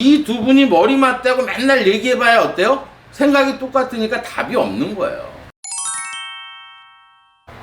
이 두 분이 머리 맞대고 맨날 얘기해봐야 어때요? 생각이 똑같으니까 답이 없는 거예요.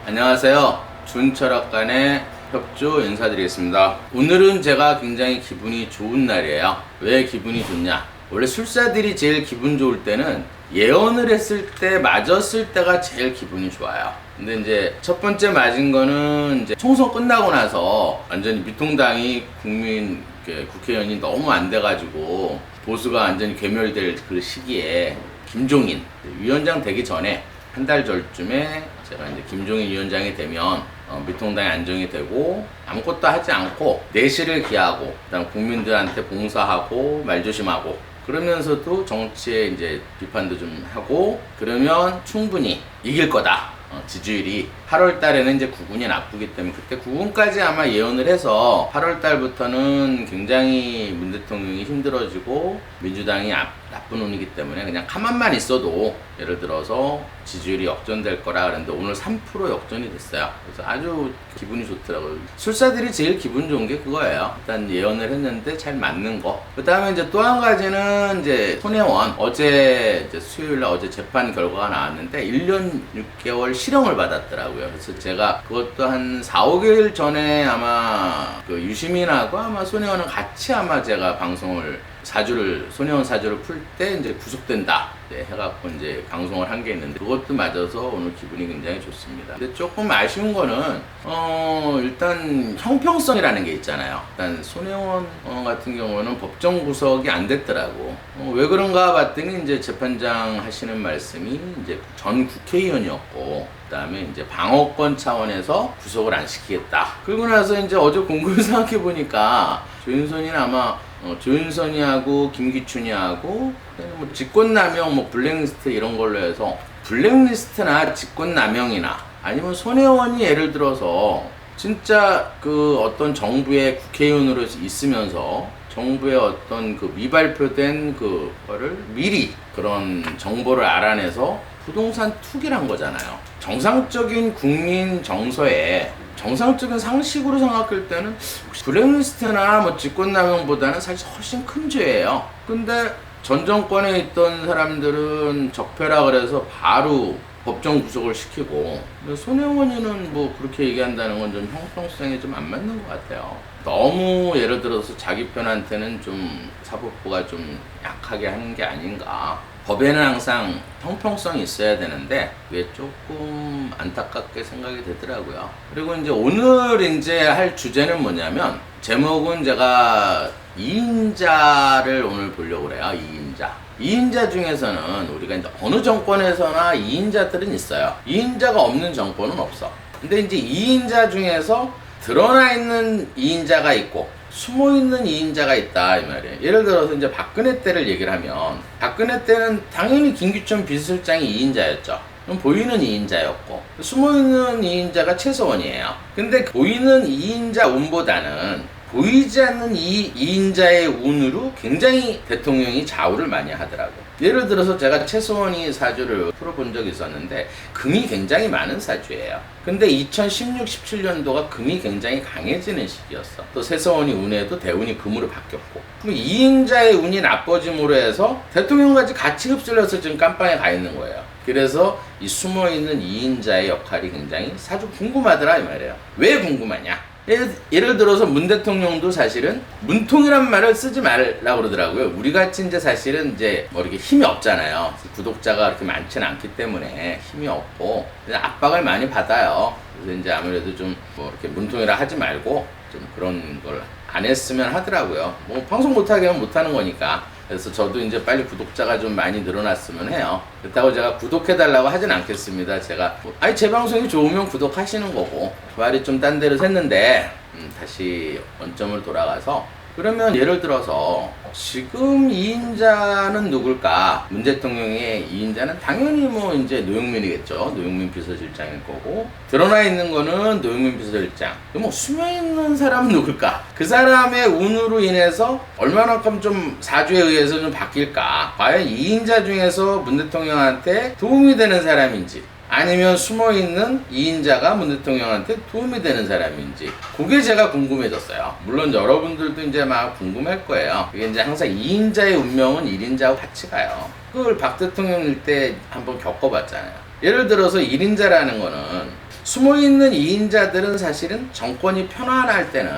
안녕하세요. 준철학관의 협조 인사드리겠습니다. 오늘은 제가 굉장히 기분이 좋은 날이에요. 왜 기분이 좋냐? 원래 술사들이 제일 기분 좋을 때는 예언을 했을 때 맞았을 때가 제일 기분이 좋아요. 근데 이제 첫 번째 맞은 거는 이제 총선 끝나고 나서 완전히 미통당이 국민 이렇게 국회의원이 너무 안 돼가지고 보수가 완전히 괴멸될 그 시기에 김종인 위원장 되기 전에 한 달 전쯤에 제가 이제 김종인 위원장이 되면 어, 미통당이 안정이 되고 아무것도 하지 않고 내실을 기하고 그다음 국민들한테 봉사하고 말조심하고 그러면서도 정치에 이제 비판도 좀 하고 그러면 충분히 이길 거다. 어, 지지율이 8월 달에는 이제 9군이 나쁘기 때문에 그때 9군까지 아마 예언을 해서 8월 달부터는 굉장히 문 대통령이 힘들어지고 민주당이 앞- 나쁜 운이기 때문에 그냥 가만만 있어도 예를 들어서 지지율이 역전될 거라 그랬는데 오늘 3% 역전이 됐어요. 그래서 아주 기분이 좋더라고요. 술사들이 제일 기분 좋은 게 그거예요. 일단 예언을 했는데 잘 맞는 거. 그 다음에 이제 또 한 가지는 이제 손혜원 어제 이제 수요일 날 어제 재판 결과가 나왔는데 1년 6개월 실형을 받았더라고요. 그래서 제가 그것도 한 4, 5개월 전에 아마 그 유시민하고 아마 손혜원은 같이 아마 제가 방송을 사주를 손혜원 사주를 풀 때 이제 구속된다 네, 해갖고 이제 방송을 한 게 있는데 그것도 맞아서 오늘 기분이 굉장히 좋습니다. 근데 조금 아쉬운 거는 어 일단 형평성이라는 게 있잖아요. 일단 손혜원 어, 같은 경우는 법정 구속이 안 됐더라고. 어, 왜 그런가 봤더니 이제 재판장 하시는 말씀이 이제 전 국회의원이었고 그다음에 이제 방어권 차원에서 구속을 안 시키겠다. 그러고 나서 이제 어제 공부를 생각해 보니까 조윤선이는 아마 어, 조윤선이하고 김기춘이하고 뭐 직권남용 뭐 블랙리스트 이런 걸로 해서 블랙리스트나 직권남용이나 아니면 손혜원이 예를 들어서 진짜 그 어떤 정부의 국회의원으로 있으면서 정부의 어떤 그 미발표된 그거를 미리 그런 정보를 알아내서 부동산 투기란 거잖아요. 정상적인 국민 정서에 정상적인 상식으로 생각할 때는 블랙리스트나 뭐 직권남용보다는 사실 훨씬 큰 죄예요. 근데 전 정권에 있던 사람들은 적폐라 그래서 바로 법정 구속을 시키고 손혜원이는 뭐 그렇게 얘기한다는 건 좀 형평성에 좀 안 맞는 것 같아요. 너무 예를 들어서 자기 편한테는 좀 사법부가 좀 약하게 하는 게 아닌가. 법에는 항상 형평성이 있어야 되는데 그게 조금 안타깝게 생각이 되더라고요. 그리고 이제 오늘 이제 할 주제는 뭐냐면 제목은 제가 2인자를 오늘 보려고 그래요. 2인자. 2인자 중에서는 우리가 이제 어느 정권에서나 2인자들은 있어요. 2인자가 없는 정권은 없어. 근데 이제 2인자 중에서 드러나 있는 2인자가 있고 숨어 있는 2인자가 있다 이 말이에요. 예를 들어서 이제 박근혜 때를 얘기를 하면 박근혜 때는 당연히 김기춘 비서실장이 2인자였죠. 그럼 보이는 2인자였고 숨어 있는 2인자가 최소원이에요. 근데 보이는 2인자 운보다는 보이지 않는 이 2인자의 운으로 굉장히 대통령이 좌우를 많이 하더라고요. 예를 들어서 제가 최소원이 사주를 풀어본 적이 있었는데 금이 굉장히 많은 사주예요. 근데 2016, 17년도가 금이 굉장히 강해지는 시기였어. 또 세서원이 운에도 대운이 금으로 바뀌었고. 그럼 2인자의 운이 나빠짐으로 해서 대통령까지 같이 흡수해서 지금 깜빵에 가 있는 거예요. 그래서 이 숨어 있는 2인자의 역할이 굉장히 사주 궁금하더라 이 말이에요. 왜 궁금하냐? 예를, 예를 들어서 문 대통령도 사실은 문통이란 말을 쓰지 말라고 그러더라고요. 우리 같이 이제 사실은 이제 뭐 이렇게 힘이 없잖아요. 구독자가 그렇게 많지는 않기 때문에 힘이 없고 압박을 많이 받아요. 그래서 이제 아무래도 좀 뭐 이렇게 문통이라 하지 말고 좀 그런 걸 안 했으면 하더라고요. 뭐 방송 못하게 하면 못하는 거니까. 그래서 저도 이제 빨리 구독자가 좀 많이 늘어났으면 해요. 그렇다고 제가 구독해달라고 하진 않겠습니다. 제가 뭐, 아니 제 방송이 좋으면 구독하시는 거고 말이 좀 딴 데로 샜는데 음, 다시 원점을 돌아가서 그러면 예를 들어서 지금 2인자는 누굴까? 문 대통령의 2인자는 당연히 뭐 이제 노영민이겠죠. 노영민 비서실장일 거고 드러나 있는 거는 노영민 비서실장. 뭐 숨어 있는 사람은 누굴까? 그 사람의 운으로 인해서 얼마나큼 좀 사주에 의해서 좀 바뀔까? 과연 2인자 중에서 문 대통령한테 도움이 되는 사람인지 아니면 숨어 있는 2인자가 문 대통령한테 도움이 되는 사람인지 그게 제가 궁금해졌어요. 물론 여러분들도 이제 막 궁금할 거예요. 이게 이제 항상 2인자의 운명은 1인자하고 같이 가요. 그걸 박 대통령일 때 한번 겪어봤잖아요. 예를 들어서 1인자라는 거는 숨어 있는 2인자들은 사실은 정권이 편안할 때는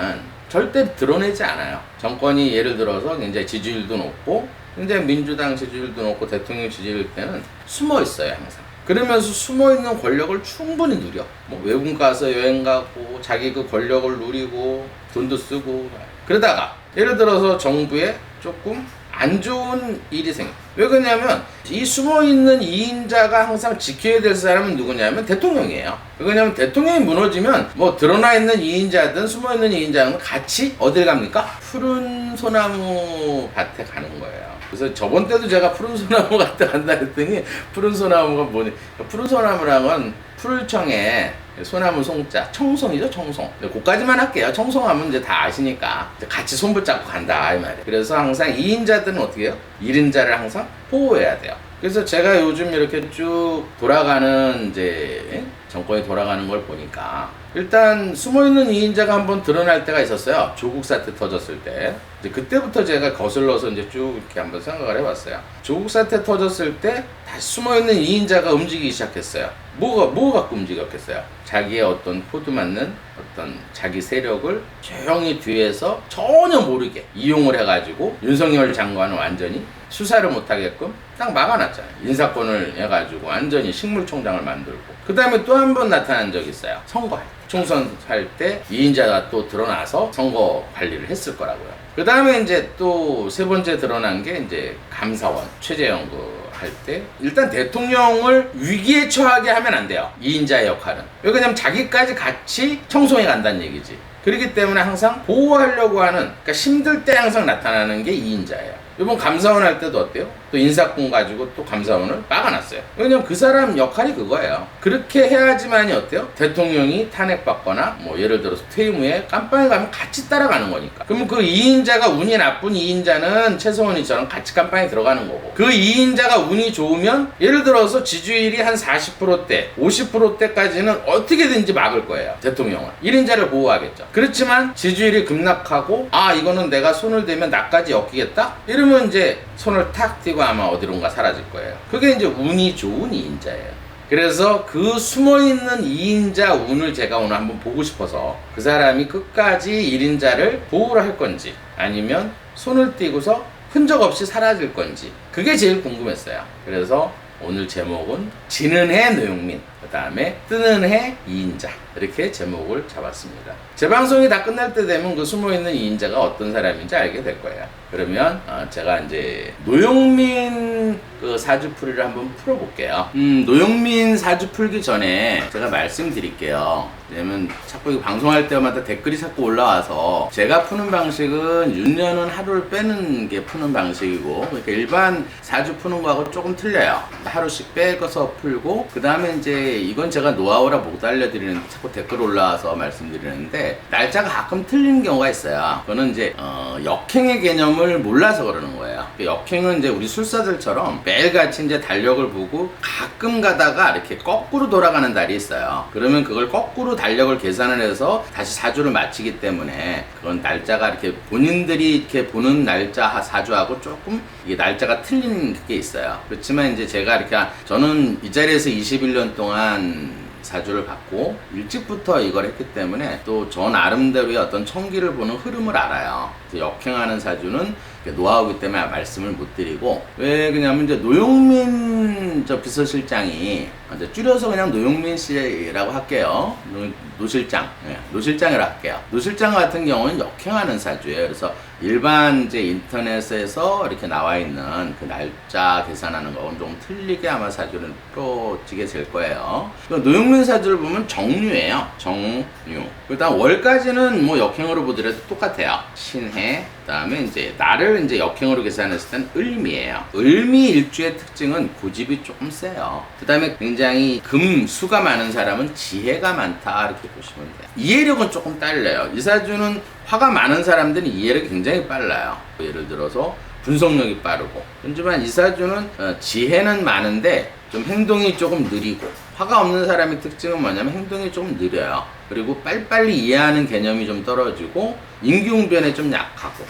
절대 드러내지 않아요. 정권이 예를 들어서 이제 지지율도 높고 근데 민주당 지지율도 높고 대통령 지지율 때는 숨어 있어요 항상. 그러면서 숨어 있는 권력을 충분히 누려. 뭐 외국 가서 여행 가고 자기 그 권력을 누리고 돈도 쓰고 그러다가 예를 들어서 정부에 조금 안 좋은 일이 생겨. 왜 그러냐면 이 숨어 있는 2인자가 항상 지켜야 될 사람은 누구냐면 대통령이에요. 왜 그러냐면 대통령이 무너지면 뭐 드러나 있는 2인자든 숨어 있는 2인자는 같이 어딜 갑니까? 푸른 소나무 밭에 가는 거예요. 그래서 저번 때도 제가 푸른 소나무 밭에 간다 했더니 푸른 소나무가 뭐니? 푸른 소나무랑은 풀청에 소나무 송자 청송이죠 청송. 그까지만 할게요. 청송하면 이제 다 아시니까. 같이 손 붙잡고 간다 이 말이에요. 그래서 항상 2인자들은 어떻게 해요? 1인자를 항상 보호해야 돼요. 그래서 제가 요즘 이렇게 쭉 돌아가는 이제 정권이 돌아가는 걸 보니까. 일단 숨어있는 2인자가 한번 드러날 때가 있었어요. 조국 사태 터졌을 때. 이제 그때부터 제가 거슬러서 이제 쭉 이렇게 한번 생각을 해봤어요. 조국 사태 터졌을 때 다시 숨어있는 2인자가 움직이기 시작했어요. 뭐가 뭐 갖고 움직였겠어요? 자기의 어떤 코드 맞는 어떤 자기 세력을 조용히 뒤에서 전혀 모르게 이용을 해가지고 윤석열 장관은 완전히 수사를 못하게끔 딱 막아놨잖아요. 인사권을 해가지고 완전히 식물총장을 만들고. 그 다음에 또한 번 나타난 적이 있어요. 선거할 때. 총선 할 때 이인자가 또 드러나서 선거 관리를 했을 거라고요. 그 다음에 이제 또 세 번째 드러난 게 이제 감사원 최재형 그 할 때 일단 대통령을 위기에 처하게 하면 안 돼요. 이인자의 역할은. 왜 그냐면 자기까지 같이 청송해 간다는 얘기지. 그렇기 때문에 항상 보호하려고 하는 그러니까 힘들 때 항상 나타나는 게 이인자예요. 이번 감사원 할 때도 어때요? 또 인사권 가지고 또 감사원을 막아놨어요. 왜냐면 그 사람 역할이 그거예요. 그렇게 해야지만이 어때요? 대통령이 탄핵받거나 뭐 예를 들어서 퇴임 후에 깜빵에 가면 같이 따라가는 거니까. 그러면 그 2인자가 운이 나쁜 2인자는 최성원이처럼 같이 깜빵에 들어가는 거고 그 2인자가 운이 좋으면 예를 들어서 지지율이 한 40%대, 50%대까지는 어떻게든지 막을 거예요. 대통령은. 1인자를 보호하겠죠. 그렇지만 지지율이 급락하고 아 이거는 내가 손을 대면 나까지 엮이겠다? 이러면 이제 손을 탁 띄고 아마 어디론가 사라질 거예요. 그게 이제 운이 좋은 2인자예요. 그래서 그 숨어있는 2인자 운을 제가 오늘 한번 보고 싶어서 그 사람이 끝까지 1인자를 보호를 할 건지 아니면 손을 띄고서 흔적 없이 사라질 건지 그게 제일 궁금했어요. 그래서 오늘 제목은 지는 해 노영민 그 다음에 뜨는 해 2인자 이렇게 제목을 잡았습니다. 제 방송이 다 끝날 때 되면 그 숨어있는 2인자가 어떤 사람인지 알게 될 거예요. 그러면 어, 제가 이제 노영민 그 사주풀이를 한번 풀어볼게요. 음, 노영민 사주 풀기 전에 제가 말씀드릴게요. 왜냐면 자꾸 방송할 때마다 댓글이 자꾸 올라와서 제가 푸는 방식은 윤년은 하루를 빼는 게 푸는 방식이고 그러니까 일반 사주 푸는 거하고 조금 틀려요. 하루씩 빼서 풀고 그 다음에 이제 이건 제가 노하우라 못 알려드리는데 자꾸 댓글 올라와서 말씀드리는데 날짜가 가끔 틀리는 경우가 있어요. 그거는 이제 어, 역행의 개념을 몰라서 그러는 거예요. 그 역행은 이제 우리 술사들처럼 매일같이 이제 달력을 보고 가끔 가다가 이렇게 거꾸로 돌아가는 날이 있어요. 그러면 그걸 거꾸로 달력을 계산을 해서 다시 사주를 마치기 때문에 그건 날짜가 이렇게 본인들이 이렇게 보는 날짜 사주하고 조금 이게 날짜가 틀린 게 있어요. 그렇지만 이제 제가 이렇게 저는 이 자리에서 21년 동안 사주를 받고 일찍부터 이걸 했기 때문에 또저 나름대로의 어떤 청기를 보는 흐름을 알아요. 역행하는 사주는 노하우기 때문에 말씀을 못 드리고 왜 그냐면 이제 노영민 저 비서실장이 이제 줄여서 그냥 노영민 씨라고 할게요. 노, 노 실장, 예, 노실장이라 할게요. 노 실장 같은 경우는 역행하는 사주예요. 그래서 일반 이제 인터넷에서 이렇게 나와 있는 그 날짜 계산하는 거는 좀 틀리게 아마 사주를 풀어지게 될 거예요. 노영민 사주를 보면 정류예요. 정류. 일단 월까지는 뭐 역행으로 보더라도 똑같아요. 신해. 그다음에 이제 날을 이제 역행으로 계산했을 땐 을미예요. 을미 일주의 특징은 고집이 조금 세요. 그 다음에 굉장히 금 수가 많은 사람은 지혜가 많다 이렇게 보시면 돼요. 이해력은 조금 딸려요. 이 사주는 화가 많은 사람들은 이해력이 굉장히 빨라요. 예를 들어서 분석력이 빠르고 하지만 이사주는 어, 지혜는 많은데 좀 행동이 조금 느리고 화가 없는 사람의 특징은 뭐냐면 행동이 조금 느려요. 그리고 빨리빨리 이해하는 개념이 좀 떨어지고 인기응변에 좀 약하고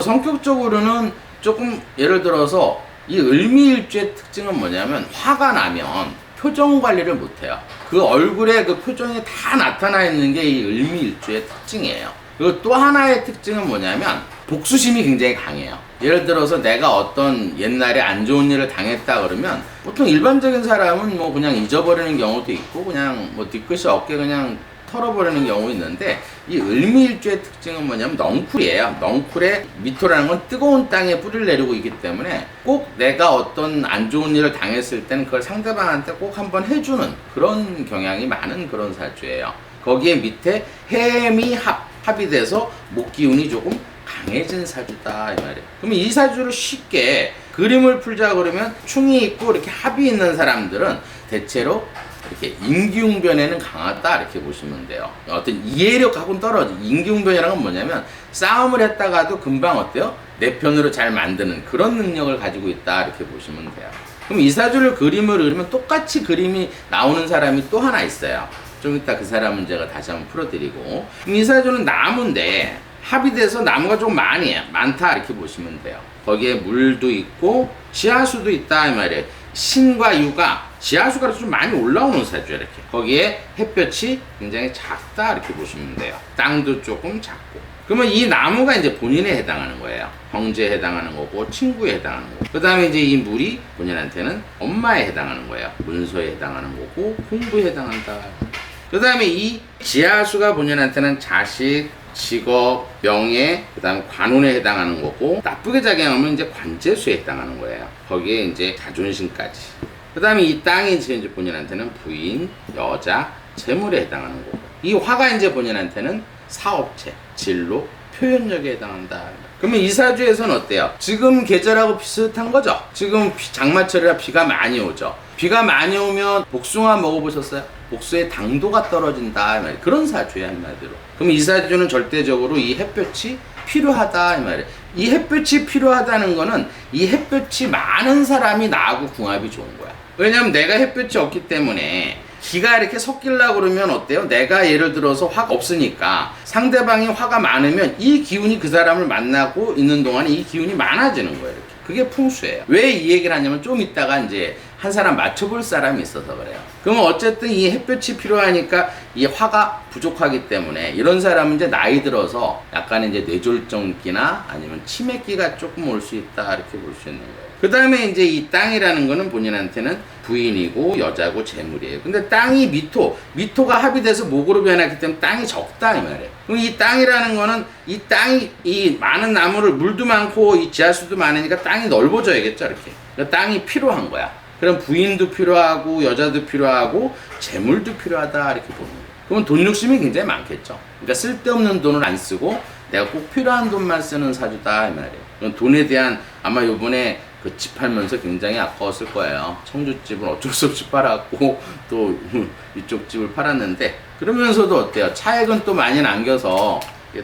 성격적으로는 조금 예를 들어서 이 을미일주의 특징은 뭐냐면 화가 나면 표정 관리를 못해요. 그 얼굴에 그 표정이 다 나타나 있는 게 이 을미일주의 특징이에요. 그리고 또 하나의 특징은 뭐냐면 복수심이 굉장히 강해요. 예를 들어서 내가 어떤 옛날에 안 좋은 일을 당했다 그러면 보통 일반적인 사람은 뭐 그냥 잊어버리는 경우도 있고 그냥 뭐 뒤끝이 없게 그냥 털어버리는 경우 있는데 이 을미일주의 특징은 뭐냐면 넝쿨이에요. 넝쿨에 미토라는 건 뜨거운 땅에 뿌리를 내리고 있기 때문에 꼭 내가 어떤 안 좋은 일을 당했을 때는 그걸 상대방한테 꼭 한번 해주는 그런 경향이 많은 그런 사주예요. 거기에 밑에 해미 합, 합이 돼서 목 기운이 조금 강해진 사주다 이 말이에요. 그러면 이 사주를 쉽게 그림을 풀자 그러면 충이 있고 이렇게 합이 있는 사람들은 대체로 이렇게 인기응변에는 강하다 이렇게 보시면 돼요. 어떤 이해력하고는 떨어지. 인기응변이라는 건 뭐냐면 싸움을 했다가도 금방 어때요? 내 편으로 잘 만드는 그런 능력을 가지고 있다 이렇게 보시면 돼요. 그럼 이 사주를 그림을 그리면 똑같이 그림이 나오는 사람이 또 하나 있어요. 좀 이따 그 사람은 제가 다시 한번 풀어드리고 사주는 나무인데 합이 돼서 나무가 좀 많이 많다 이렇게 보시면 돼요. 거기에 물도 있고 지하수도 있다 이 말이에요. 신과 유가 지하수가 좀 많이 올라오는 사주야 이렇게. 거기에 햇볕이 굉장히 작다 이렇게 보시면 돼요. 땅도 조금 작고. 그러면 이 나무가 이제 본인에 해당하는 거예요. 형제에 해당하는 거고 친구에 해당하는 거고. 그 다음에 이제 이 물이 본인한테는 엄마에 해당하는 거예요. 문서에 해당하는 거고 공부에 해당한다. 그 다음에 이 지하수가 본인한테는 자식, 직업, 명예, 그 다음에 관운에 해당하는 거고 나쁘게 작용하면 이제 관제수에 해당하는 거예요. 거기에 이제 자존심까지. 그 다음에 이 땅이 이제 본인한테는 부인, 여자, 재물에 해당하는 거고 이 화가 이제 본인한테는 사업체, 진로, 표현력에 해당한다. 그러면 이 사주에서는 어때요? 지금 계절하고 비슷한 거죠? 지금 비- 장마철이라 비가 많이 오죠? 비가 많이 오면 복숭아 먹어보셨어요? 복수의 당도가 떨어진다 이 말이에요. 그런 사주예요 한마디로. 그럼 이 사주는 절대적으로 이 햇볕이 필요하다 이 말이에요. 이 햇볕이 필요하다는 거는 이 햇볕이 많은 사람이 나하고 궁합이 좋은 거야. 왜냐면 내가 햇볕이 없기 때문에 기가 이렇게 섞이려고 그러면 어때요? 내가 예를 들어서 화가 없으니까 상대방이 화가 많으면 이 기운이 그 사람을 만나고 있는 동안에 이 기운이 많아지는 거예요. 이렇게. 그게 풍수예요. 왜 이 얘기를 하냐면 좀 이따가 이제 한 사람 맞춰볼 사람이 있어서 그래요. 그러면 어쨌든 이 햇볕이 필요하니까 이 화가 부족하기 때문에 이런 사람은 이제 나이 들어서 약간 이제 뇌졸중기나 아니면 치매기가 조금 올 수 있다 이렇게 볼 수 있는 거예요. 그 다음에 이제 이 땅이라는 거는 본인한테는 부인이고 여자고 재물이에요. 근데 땅이 미토, 미토가 합의돼서 목으로 변했기 때문에 땅이 적다 이 말이에요. 그럼 이 땅이라는 거는 이 땅이 이 많은 나무를 물도 많고 이 지하수도 많으니까 땅이 넓어져야겠죠 이렇게. 그러니까 땅이 필요한 거야. 그럼 부인도 필요하고 여자도 필요하고 재물도 필요하다 이렇게 보는 거예요. 그러면 돈 욕심이 굉장히 많겠죠. 그러니까 쓸데없는 돈을 안 쓰고 내가 꼭 필요한 돈만 쓰는 사주다 이 말이에요. 돈에 대한 아마 요번에 그 집 팔면서 굉장히 아까웠을 거예요. 청주집은 어쩔 수 없이 팔았고 또 이쪽 집을 팔았는데 그러면서도 어때요? 차액은 또 많이 남겨서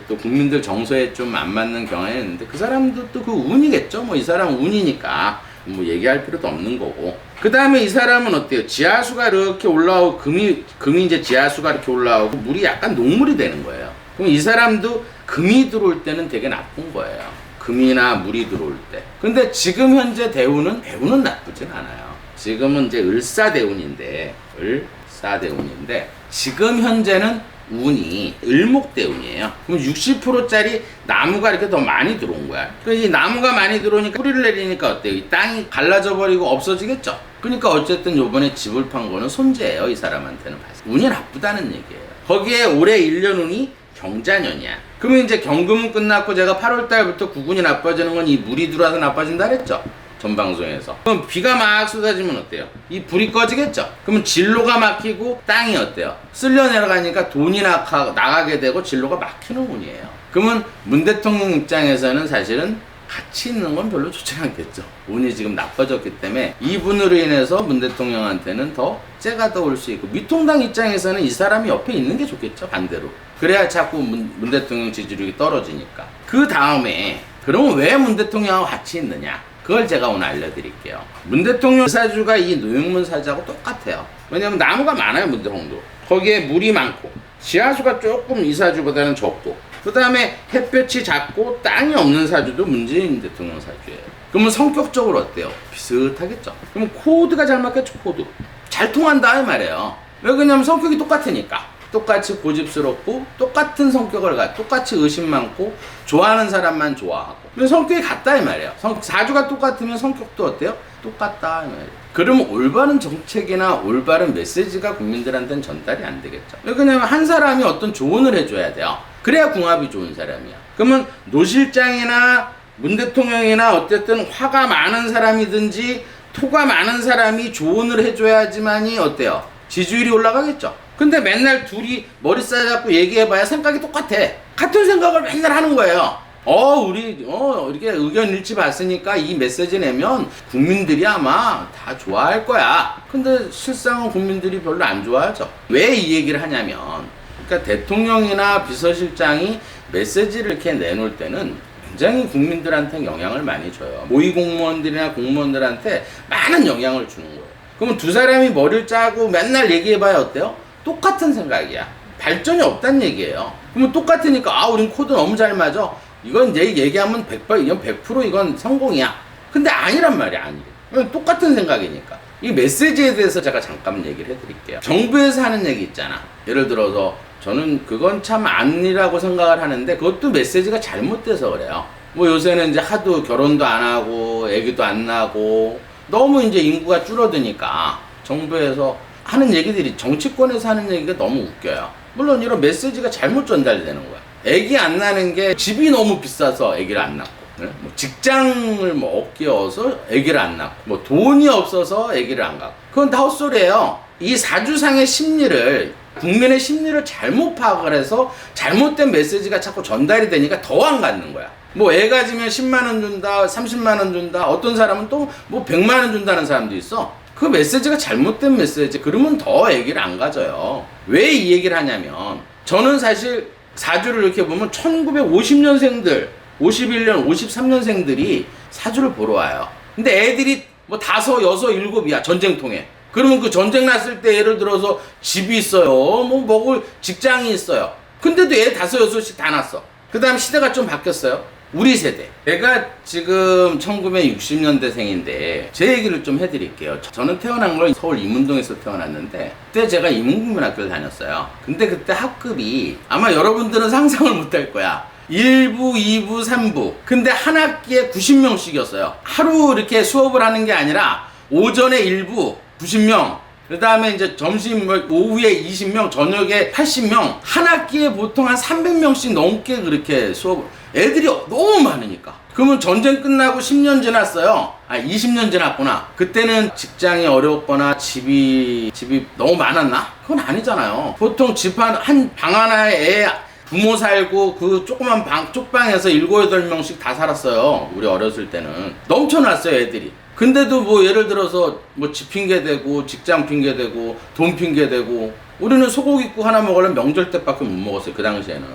또 국민들 정서에 좀 안 맞는 경향이 있는데 그 사람도 또 그 운이겠죠. 뭐 이 사람 운이니까 뭐 얘기할 필요도 없는 거고. 그 다음에 이 사람은 어때요? 지하수가 이렇게 올라오고 금이 금이 이제 지하수가 이렇게 올라오고 물이 약간 녹물이 되는 거예요. 그럼 이 사람도 금이 들어올 때는 되게 나쁜 거예요. 금이나 물이 들어올 때. 근데 지금 현재 대우는 대우는 나쁘진 않아요. 지금은 이제 을사대운인데 을사대운인데 지금 현재는 운이 을목대운이에요. 그럼 60%짜리 나무가 이렇게 더 많이 들어온 거야. 그러니까 이 나무가 많이 들어오니까 뿌리를 내리니까 어때요? 이 땅이 갈라져 버리고 없어지겠죠. 그러니까 어쨌든 요번에 집을 판 거는 손재예요. 이 사람한테는. 운이 나쁘다는 얘기예요. 거기에 올해 1년 운이 경자년이야. 그러면 이제 경금은 끝났고 제가 8월 달부터 구군이 나빠지는 건 이 물이 들어와서 나빠진다 그랬죠. 전 방송에서. 그럼 비가 막 쏟아지면 어때요? 이 불이 꺼지겠죠? 그러면 진로가 막히고 땅이 어때요? 쓸려 내려가니까 돈이 나가, 나가게 되고 진로가 막히는 운이에요. 그러면 문 대통령 입장에서는 사실은 같이 있는 건 별로 좋지 않겠죠. 운이 지금 나빠졌기 때문에 이분으로 인해서 문 대통령한테는 더 째가 더 올 수 있고 미통당 입장에서는 이 사람이 옆에 있는 게 좋겠죠. 반대로. 그래야 자꾸 문, 문 대통령 지지율이 떨어지니까. 그 다음에 그러면 왜 문 대통령하고 같이 있느냐? 그걸 제가 오늘 알려드릴게요. 문 대통령 사주가 이 노영문 사주하고 똑같아요. 왜냐면 나무가 많아요, 문 대통령도. 거기에 물이 많고, 지하수가 조금 이 사주보다는 적고, 그 다음에 햇볕이 작고 땅이 없는 사주도 문재인 대통령 사주예요. 그러면 성격적으로 어때요? 비슷하겠죠. 그럼 코드가 잘 맞겠죠, 코드. 잘 통한다, 이 말이에요. 왜 그러냐면 성격이 똑같으니까. 똑같이 고집스럽고 똑같은 성격을 가 똑같이 의심 많고 좋아하는 사람만 좋아하고 근데 성격이 같다 이 말이에요 성, 사주가 똑같으면 성격도 어때요? 똑같다 이 말이에요 그러면 올바른 정책이나 올바른 메시지가 국민들한테는 전달이 안 되겠죠 왜 그러냐면 한 사람이 어떤 조언을 해줘야 돼요 그래야 궁합이 좋은 사람이야 그러면 노 실장이나 문 대통령이나 어쨌든 화가 많은 사람이든지 토가 많은 사람이 조언을 해줘야지만이 어때요? 지지율이 올라가겠죠. 근데 맨날 둘이 머리 싸잡고 얘기해봐야 생각이 똑같아. 같은 생각을 맨날 하는 거예요. 어, 우리, 어, 이렇게 의견 일치 봤으니까 이 메시지 내면 국민들이 아마 다 좋아할 거야. 근데 실상은 국민들이 별로 안 좋아하죠. 왜 이 얘기를 하냐면, 그러니까 대통령이나 비서실장이 메시지를 이렇게 내놓을 때는 굉장히 국민들한테 영향을 많이 줘요. 모의 공무원들이나 공무원들한테 많은 영향을 주는 거예요. 그러면 두 사람이 머리를 짜고 맨날 얘기해봐야 어때요? 똑같은 생각이야. 발전이 없다는 얘기예요. 그러면 똑같으니까 아, 우린 코드 너무 잘 맞아. 이건 이제 얘기하면 100%, 이건 100% 이건 성공이야. 근데 아니란 말이야, 아니. 똑같은 생각이니까. 이 메시지에 대해서 제가 잠깐 얘기를 해드릴게요. 정부에서 하는 얘기 있잖아. 예를 들어서 저는 그건 참 아니라고 생각을 하는데 그것도 메시지가 잘못돼서 그래요. 뭐 요새는 이제 하도 결혼도 안 하고 애기도 안 나고 너무 이제 인구가 줄어드니까 정부에서 하는 얘기들이 정치권에서 하는 얘기가 너무 웃겨요. 물론 이런 메시지가 잘못 전달되는 거야. 애기 안 나는 게 집이 너무 비싸서 애기를 안 낳고, 네? 뭐 직장을 뭐 없기어서 애기를 안 낳고, 뭐 돈이 없어서 애기를 안 갖고, 그건 다 헛소리예요. 이 사주상의 심리를 국민의 심리를 잘못 파악을 해서 잘못된 메시지가 자꾸 전달이 되니까 더 안 갖는 거야. 뭐 애 가지면 10만 원 준다, 30만 원 준다. 어떤 사람은 또 뭐 100만 원 준다는 사람도 있어. 그 메시지가 잘못된 메시지. 그러면 더 얘기를 안 가져요. 왜 이 얘기를 하냐면 저는 사실 사주를 이렇게 보면 1950년생들, 51년, 53년생들이 사주를 보러 와요. 근데 애들이 뭐 다섯, 여섯, 일곱이야 전쟁통에. 그러면 그 전쟁 났을 때 예를 들어서 집이 있어요. 뭐 먹을 직장이 있어요. 근데도 애 다섯, 여섯씩 다 났어. 그 다음 시대가 좀 바뀌었어요. 우리 세대. 내가 지금 1960년대생인데 제 얘기를 좀 해드릴게요. 저는 태어난 걸 서울 이문동에서 태어났는데 그때 제가 이문국민학교를 다녔어요. 근데 그때 학급이 아마 여러분들은 상상을 못 할 거야. 1부, 2부, 3부. 근데 한 학기에 90명씩이었어요. 하루 이렇게 수업을 하는 게 아니라 오전에 1부 90명, 그 다음에 이제 점심 뭐 오후에 20명, 저녁에 80명, 한 학기에 보통 한 300명씩 넘게 그렇게 수업, 애들이 너무 많으니까. 그러면 전쟁 끝나고 10년 지났어요. 아, 20년 지났구나. 그때는 직장이 어렵거나 집이, 집이 너무 많았나? 그건 아니잖아요. 보통 집 한, 한 방 하나에 애, 부모 살고 그 조그만 방, 쪽방에서 7, 8명씩 다 살았어요. 우리 어렸을 때는. 넘쳐났어요, 애들이. 근데도 뭐 예를 들어서 뭐집 핑계 대고 직장 핑계 대고 돈 핑계 대고 우리는 소고기국 하나 먹으려면 명절 때밖에 못 먹었어요 그 당시에는.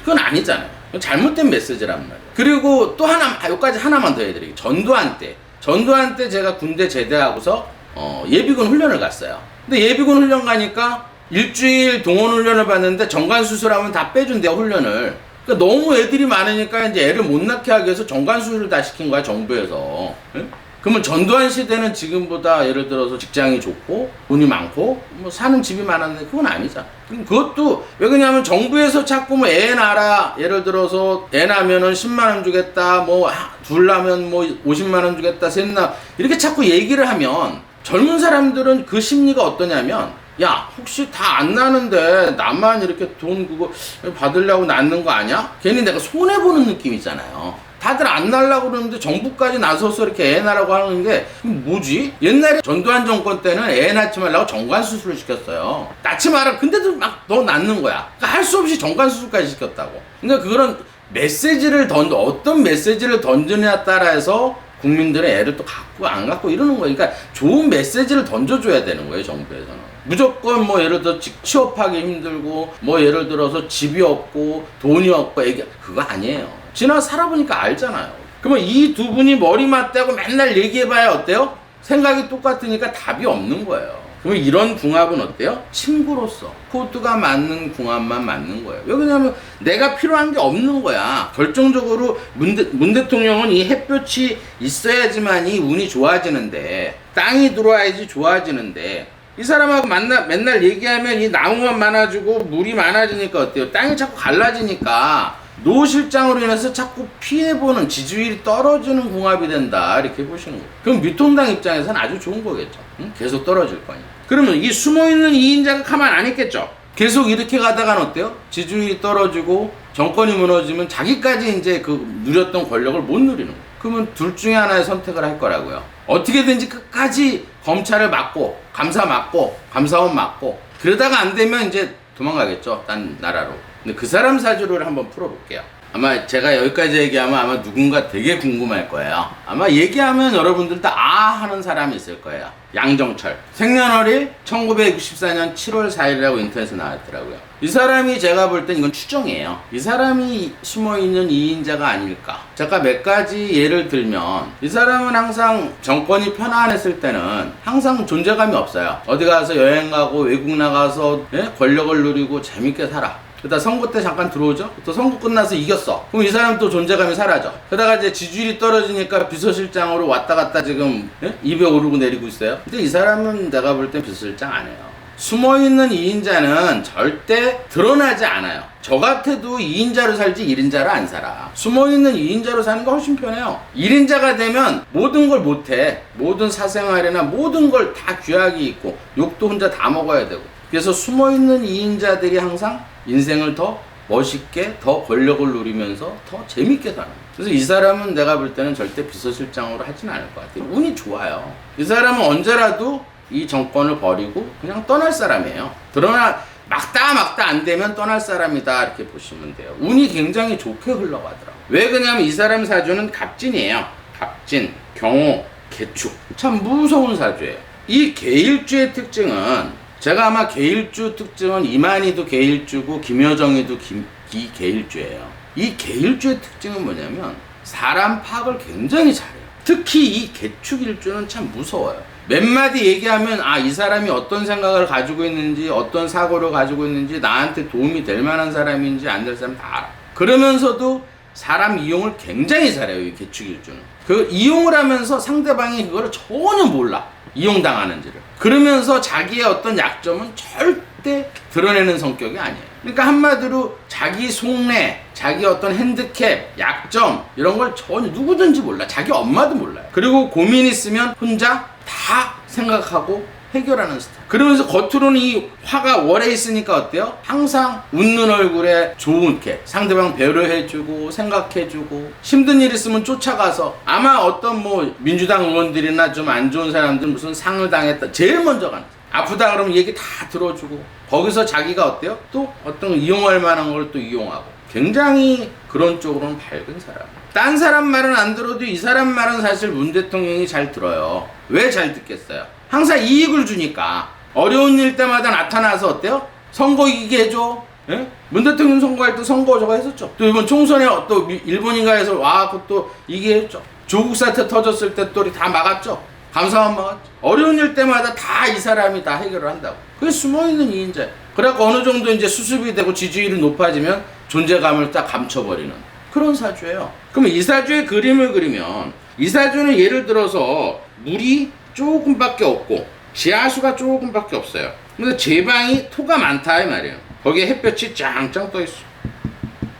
그건 아니잖아요. 잘못된 메시지란 말이에요. 그리고 또 하나 아, 여기까지 하나만 더 해드릴게요. 전두환 때. 전두환 때 제가 군대 제대하고서 어, 예비군 훈련을 갔어요. 근데 예비군 훈련 가니까 일주일 동원 훈련을 받는데 정관 수술하면 다 빼준대요 훈련을. 그러니까 너무 애들이 많으니까 이제 애를 못 낳게 하기 위해서 정관 수술을 다 시킨 거야 정부에서. 응? 그러면 전두환 시대는 지금보다 예를 들어서 직장이 좋고 돈이 많고 뭐 사는 집이 많았는데 그건 아니잖아. 그럼 그것도 왜 그러냐면 정부에서 자꾸 뭐 애 낳아라 예를 들어서 애 낳으면은 10만 원 주겠다 뭐 둘 낳으면 뭐 50만 원 주겠다 셋 낳 이렇게 자꾸 얘기를 하면 젊은 사람들은 그 심리가 어떠냐면 야 혹시 다 안 나는데 나만 이렇게 돈 그거 받으려고 낳는 거 아니야? 괜히 내가 손해 보는 느낌이잖아요. 다들 안 날라고 그러는데 정부까지 나서서 이렇게 애 낳으라고 하는 게 뭐지? 옛날에 전두환 정권 때는 애 낳지 말라고 정관 수술을 시켰어요. 낳지 마라. 근데도 막 너 낳는 거야. 그러니까 할 수 없이 정관 수술까지 시켰다고. 그러니까 그런 메시지를 던 어떤 메시지를 던지느냐에 따라서 국민들의 애를 또 갖고 안 갖고 이러는 거예요. 그러니까 좋은 메시지를 던져줘야 되는 거예요, 정부에서는. 무조건 뭐 예를 들어 직- 취업하기 힘들고 뭐 예를 들어서 집이 없고 돈이 없고 애기 그거 아니에요. 지나 살아보니까 알잖아요. 그러면 이 두 분이 머리 맞대고 맨날 얘기해봐야 어때요? 생각이 똑같으니까 답이 없는 거예요. 그러면 이런 궁합은 어때요? 친구로서 코드가 맞는 궁합만 맞는 거예요. 왜 그러냐면 내가 필요한 게 없는 거야. 결정적으로 문, 대, 문 대통령은 이 햇볕이 있어야지만 이 운이 좋아지는데 땅이 들어와야지 좋아지는데 이 사람하고 만나 맨날 얘기하면 이 나무만 많아지고 물이 많아지니까 어때요? 땅이 자꾸 갈라지니까 노 실장으로 인해서 자꾸 피해보는 지지율이 떨어지는 궁합이 된다 이렇게 보시는 거예요. 그럼 미통당 입장에서는 아주 좋은 거겠죠. 응? 계속 떨어질 거니까. 그러면 이 숨어있는 이인자가 가만 안 있겠죠. 계속 이렇게 가다가는 어때요? 지지율이 떨어지고 정권이 무너지면 자기까지 이제 그 누렸던 권력을 못 누리는 거예요. 그러면 둘 중에 하나의 선택을 할 거라고요. 어떻게든지 끝까지 검찰을 막고 감사 막고 감사원 막고 그러다가 안 되면 이제 도망가겠죠. 딴 나라로. 근데 그 사람 사주를 한번 풀어볼게요. 아마 제가 여기까지 얘기하면 아마 누군가 되게 궁금할 거예요. 아마 얘기하면 여러분들 다 아 하는 사람이 있을 거예요. 양정철. 생년월일 1964년 7월 4일이라고 인터넷에 나왔더라고요. 이 사람이 제가 볼 땐 이건 추정이에요. 이 사람이 숨어있는 이인자가 아닐까. 잠깐 몇 가지 예를 들면 이 사람은 항상 정권이 편안했을 때는 항상 존재감이 없어요. 어디 가서 여행 가고 외국 나가서 예? 권력을 누리고 재밌게 살아. 그러다 선거 때 잠깐 들어오죠? 또 선거 끝나서 이겼어. 그럼 이 사람 또 존재감이 사라져. 그러다가 이제 지지율이 떨어지니까 비서실장으로 왔다 갔다 지금 예? 입에 오르고 내리고 있어요. 근데 이 사람은 내가 볼 땐 비서실장 안 해요. 숨어있는 2인자는 절대 드러나지 않아요. 저 같아도 2인자로 살지 1인자로 안 살아. 숨어있는 2인자로 사는 거 훨씬 편해요. 1인자가 되면 모든 걸 못해. 모든 사생활이나 모든 걸 다 귀하게 있고 욕도 혼자 다 먹어야 되고. 그래서 숨어있는 2인자들이 항상 인생을 더 멋있게 더 권력을 누리면서 더 재밌게 사는. 그래서 이 사람은 내가 볼 때는 절대 비서실장으로 하진 않을 것 같아요. 운이 좋아요. 이 사람은 언제라도 이 정권을 버리고 그냥 떠날 사람이에요. 그러나 막다 막다 안 되면 떠날 사람이다 이렇게 보시면 돼요. 운이 굉장히 좋게 흘러가더라고요. 왜 그러냐면 이 사람 사주는 갑진이에요. 갑진, 경호, 개축. 참 무서운 사주예요. 이 개일주의 특징은 제가 아마 개일주 특징은 이만희도 개일주고 김여정이도 김, 이 개일주예요. 이 개일주의 특징은 뭐냐면 사람 파악을 굉장히 잘해요. 특히 이 개축일주는 참 무서워요. 몇 마디 얘기하면 아 이 사람이 어떤 생각을 가지고 있는지 어떤 사고를 가지고 있는지 나한테 도움이 될 만한 사람인지 안 될 사람 다 알아. 그러면서도 사람 이용을 굉장히 잘해요 이 개축일주는. 그 이용을 하면서 상대방이 그거를 전혀 몰라 이용당하는지를. 그러면서 자기의 어떤 약점은 절대 드러내는 성격이 아니에요. 그러니까 한마디로 자기 속내, 자기 어떤 핸디캡, 약점 이런 걸 전혀 누구든지 몰라. 자기 엄마도 몰라요. 그리고 고민 있으면 혼자 다 생각하고 해결하는 스타일. 그러면서 겉으로는 이 화가 월에 있으니까 어때요? 항상 웃는 얼굴에 좋게 상대방 배려해주고 생각해주고 힘든 일 있으면 쫓아가서 아마 어떤 뭐 민주당 의원들이나 좀 안 좋은 사람들 무슨 상을 당했다 제일 먼저 가는. 아프다 그러면 얘기 다 들어주고 거기서 자기가 어때요? 또 어떤 이용할 만한 걸 또 이용하고 굉장히 그런 쪽으로는 밝은 사람. 딴 사람 말은 안 들어도 이 사람 말은 사실 문 대통령이 잘 들어요. 왜 잘 듣겠어요? 항상 이익을 주니까 어려운 일 때마다 나타나서 어때요? 선거 이기게 해줘. 예? 문 대통령 선거할 때 선거 저거 했었죠. 또 이번 총선에 또 미- 일본인가에서 와 그것도 이게 했죠. 조국 사태 터졌을 때 또 다 막았죠. 감사원 막았죠. 어려운 일 때마다 다 이 사람이 다 해결을 한다고. 그게 숨어있는 이인자. 그래갖고 어느 정도 이제 수습이 되고 지지율이 높아지면 존재감을 딱 감춰버리는 그런 사주예요. 그러면 이 사주의 그림을 그리면 이 사주는 예를 들어서 물이 조금밖에 없고 지하수가 조금밖에 없어요. 근데 제 방이 토가 많다 이 말이에요. 거기에 햇볕이 짱짱 떠 있어.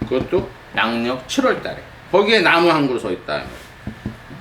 그것도 양력 7월 달에. 거기에 나무 한 그루 서 있다.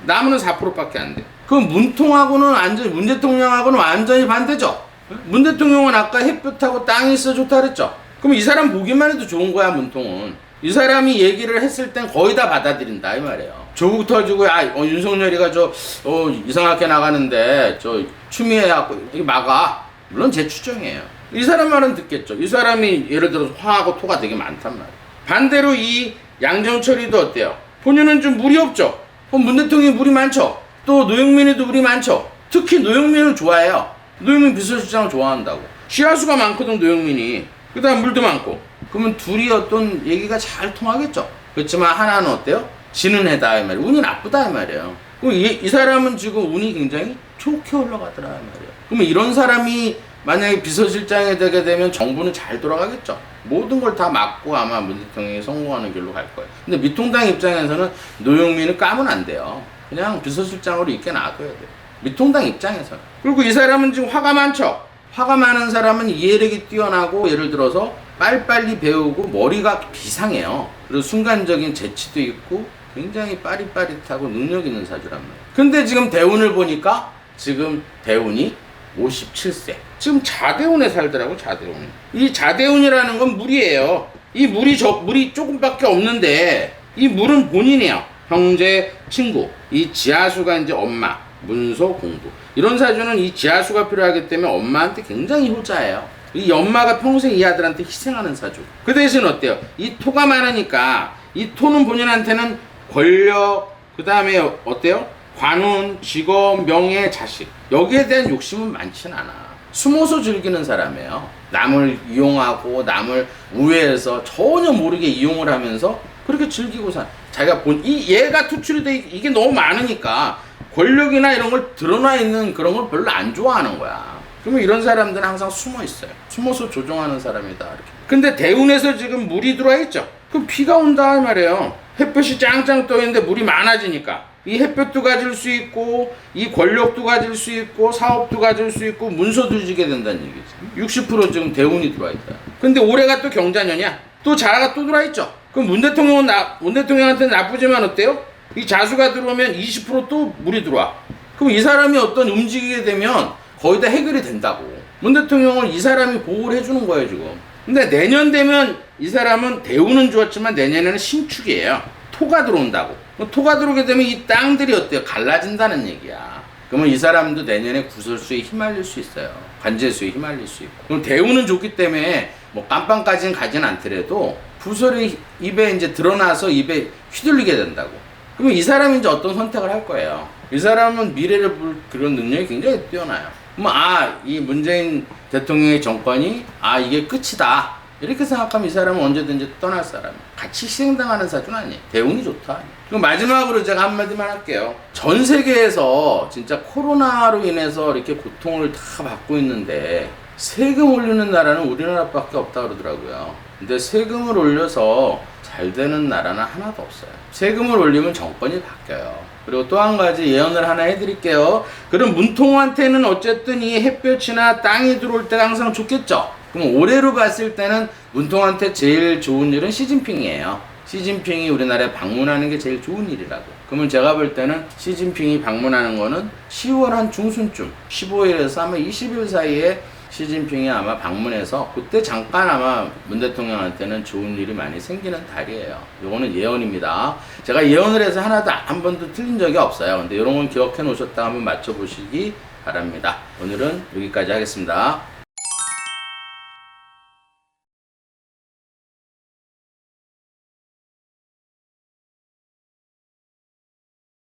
나무는 4%밖에 안 돼. 그럼 문통하고는 완전 문 대통령하고는 완전히 반대죠. 문 대통령은 아까 햇볕하고 땅이 있어 좋다 그랬죠. 그럼 이 사람 보기만 해도 좋은 거야 문통은. 이 사람이 얘기를 했을 땐 거의 다 받아들인다 이 말이에요. 조국 터지고 아 어, 윤석열이가 저 어, 이상하게 나가는데 저 추미애하고 이거 막아. 물론 제 추정이에요. 이 사람 말은 듣겠죠. 이 사람이 예를 들어서 화하고 토가 되게 많단 말이에요. 반대로 이 양정철이도 어때요? 본인은 좀 물이 없죠. 그럼 문 대통령이 물이 많죠. 또 노영민이도 물이 많죠. 특히 노영민을 좋아해요. 노영민 비서실장을 좋아한다고. 시야수가 많거든 노영민이. 그 다음 물도 많고. 그러면 둘이 어떤 얘기가 잘 통하겠죠. 그렇지만 하나는 어때요? 지는 해다 이 말이에요. 운이 나쁘다 이 말이에요. 그럼 이, 이 사람은 지금 운이 굉장히 좋게 올라가더라 이 말이에요. 그러면 이런 사람이 만약에 비서실장이 되게 되면 정부는 잘 돌아가겠죠. 모든 걸 다 막고 아마 문 대통령이 성공하는 길로 갈 거예요. 근데 미통당 입장에서는 노영민을 까면 안 돼요. 그냥 비서실장으로 있게 놔둬야 돼요. 미통당 입장에서는. 그리고 이 사람은 지금 화가 많죠. 화가 많은 사람은 이해력이 뛰어나고 예를 들어서 빨리빨리 배우고 머리가 비상해요. 그리고 순간적인 재치도 있고 굉장히 빠릿빠릿하고 능력 있는 사주란 말이에요. 근데 지금 대운을 보니까 지금 대운이 57세. 지금 자대운에 살더라고 자대운. 이 자대운이라는 건 물이에요. 이 물이 저 물이 조금밖에 없는데 이 물은 본인이에요. 형제, 친구. 이 지하수가 이제 엄마, 문서, 공부. 이런 사주는 이 지하수가 필요하기 때문에 엄마한테 굉장히 효자예요. 이 엄마가 평생 이 아들한테 희생하는 사주. 그 대신 어때요? 이 토가 많으니까 이 토는 본인한테는 권력, 그 다음에 어때요? 관운, 직업, 명예, 자식. 여기에 대한 욕심은 많진 않아. 숨어서 즐기는 사람이에요. 남을 이용하고 남을 우회해서 전혀 모르게 이용을 하면서 그렇게 즐기고 사. 자기가 본, 이 얘가 투출이 돼, 이게 너무 많으니까 권력이나 이런 걸 드러나 있는 그런 걸 별로 안 좋아하는 거야. 그러면 이런 사람들은 항상 숨어 있어요. 숨어서 조종하는 사람이다. 이렇게. 근데 대운에서 지금 물이 들어와 있죠. 그럼 비가 온다 이 말이에요. 햇볕이 짱짱 떠 있는데 물이 많아지니까 이 햇볕도 가질 수 있고 이 권력도 가질 수 있고 사업도 가질 수 있고 문서도 지게 된다는 얘기지. 60% 지금 대운이 들어와 있다. 근데 올해가 또 경자년이야. 또 자가 또 들어와 있죠. 그럼 문 대통령은 나, 문 대통령한테는 나쁘지만 어때요? 이 자수가 들어오면 20%또 물이 들어와. 그럼 이 사람이 어떤 움직이게 되면 거의 다 해결이 된다고. 문 대통령을 이 사람이 보호를 해주는 거예요, 지금. 근데 내년 되면 이 사람은 대우는 좋았지만 내년에는 신축이에요. 토가 들어온다고. 토가 들어오게 되면 이 땅들이 어때요? 갈라진다는 얘기야. 그러면 이 사람도 내년에 구설수에 휘말릴 수 있어요. 관제수에 휘말릴 수 있고. 그럼 대우는 좋기 때문에 뭐 깜빵까지는 가진 않더라도 부설이 입에 이제 드러나서 입에 휘둘리게 된다고. 그러면 이 사람이 이제 어떤 선택을 할 거예요. 이 사람은 미래를 볼 그런 능력이 굉장히 뛰어나요. 그럼 아, 이 문재인 대통령의 정권이 아, 이게 끝이다. 이렇게 생각하면 이 사람은 언제든지 떠날 사람. 같이 희생당하는 사주는 아니에요. 대운이 좋다. 그럼 마지막으로 제가 한마디만 할게요. 전 세계에서 진짜 코로나로 인해서 이렇게 고통을 다 받고 있는데 세금 올리는 나라는 우리나라밖에 없다 그러더라고요. 근데 세금을 올려서 잘 되는 나라는 하나도 없어요. 세금을 올리면 정권이 바뀌어요. 그리고 또 한 가지 예언을 하나 해드릴게요. 그럼 문통한테는 어쨌든 이 햇볕이나 땅이 들어올 때가 항상 좋겠죠? 그럼 올해로 봤을 때는 문통한테 제일 좋은 일은 시진핑이에요. 시진핑이 우리나라에 방문하는 게 제일 좋은 일이라고. 그러면 제가 볼 때는 시진핑이 방문하는 거는 10월 한 중순쯤, 15일에서 아마 20일 사이에 시진핑이 아마 방문해서 그때 잠깐 아마 문 대통령한테는 좋은 일이 많이 생기는 달이에요. 요거는 예언입니다. 제가 예언을 해서 하나도 한 번도 틀린 적이 없어요. 근데 이런 건 기억해 놓으셨다 한번 맞춰보시기 바랍니다. 오늘은 여기까지 하겠습니다.